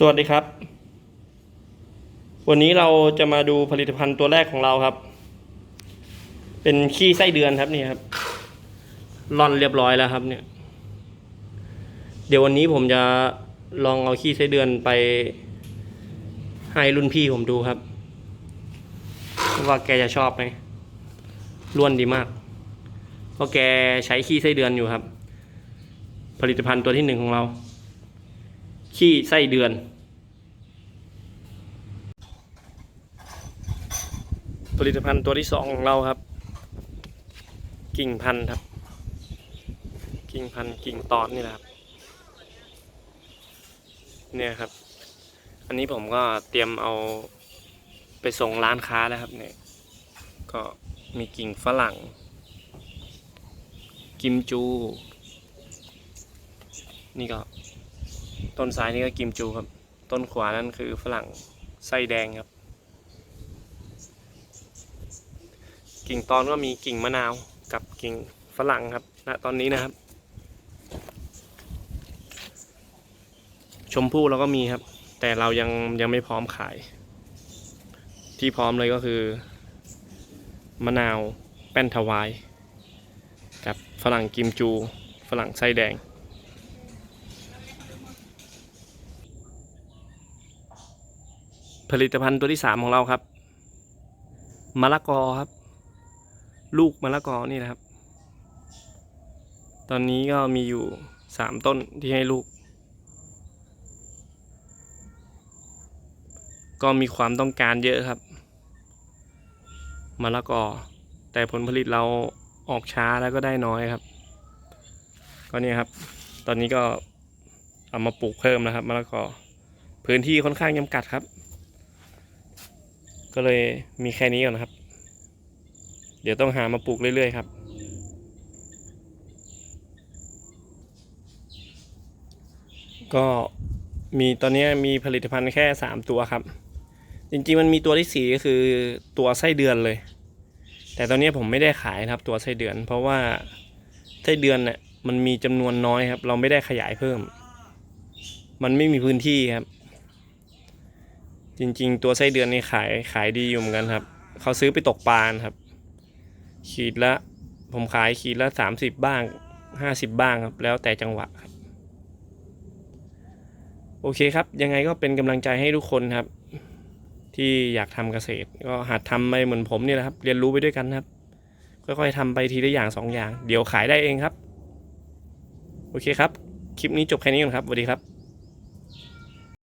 สวัสดีครับ วันนี้เราจะมาดูผลิตภัณฑ์ตัวแรกของเราครับ เป็นขี้ไส้เดือนครับนี่ครับร่อนเรียบร้อยแล้วครับ เนี่ย เดี๋ยววันนี้ผมจะลองเอาขี้ไส้เดือนไป ให้รุ่นพี่ผมดูครับ ว่าแกจะชอบไหมร่วนดีมากเพราะแกใช้ขี้ไส้เดือนอยู่ครับ ผลิตภัณฑ์ตัวที่หนึ่งของเรา ขี้ไส้เดือน ผลิตภัณฑ์ตัวที่สองของเราครับ กิ่งพันธุ์ครับ กิ่งพันธุ์กิ่งตอนนี่แหละครับ เนี่ยครับ อันนี้ผมก็เตรียมเอาไปส่งร้านค้าแล้วครับเนี่ย ก็มีกิ่งฝรั่ง กิมจู นี่ก็ ต้นซ้ายนี่ก็กิมจูครับ ต้นขวานั่นคือฝรั่งไส้แดงครับ กิ่งตอนก็มีกิ่งมะนาวกับกิ่งฝรั่งครับณตอนนี้นะครับ ชมพู่เราก็มีครับ แต่เรายังยังไม่พร้อมขาย ที่พร้อมเลยก็คือ มะนาวแป้นทวายกับฝรั่งกิมจู ฝรั่งไส้แดง ผลิตภัณฑ์ตัวที่สามของเราครับมะละกอครับ ลูกมะละกอนี่นะครับ ตอนนี้ก็มีอยู่สามต้นที่ให้ลูก ก็มีความต้องการเยอะครับมะละกอ แต่ผลผลิตเราออกช้าแล้วก็ได้น้อยครับ ก็เนี่ยครับ ตอนนี้ก็เอามาปลูกเพิ่มนะครับมะละกอ พื้นที่ค่อนข้างจำกัดครับ ก็เลยมีแค่นี้ก่อนนะครับ เดี๋ยวต้องหามาปลูกเรื่อยๆครับก็มีตอนนี้มีผลิตภัณฑ์แค่สามตัวครับ จริงๆมันมีตัวที่สี่ก็คือตัวไส้เดือนเลย แต่ตอนนี้ผมไม่ได้ขายครับตัวไส้เดือน เพราะว่าไส้เดือนเนี่ยมันมีจำนวนน้อยครับ เราไม่ได้ขยายเพิ่ม มันไม่มีพื้นที่ครับ จริง ๆ ตัวไส้เดือนนี่ขายขายดีอยู่เหมือนกันครับ เขาซื้อไปตกปลาครับ ขีดละ ผมขายขีดละสามสิบบ้างห้าสิบบ้างครับ แล้วแต่จังหวะครับ โอเคครับ ยังไงก็เป็นกำลังใจให้ทุกคนครับ ที่อยากทำเกษตร ก็หัดทำไปเหมือนผมนี่แหละครับ เรียนรู้ไปด้วยกันครับ ค่อยๆทำไปทีละอย่างสองอย่าง เดี๋ยวขายได้เองครับ โอเคครับ คลิปนี้จบแค่นี้ก่อนครับสวัสดีครับ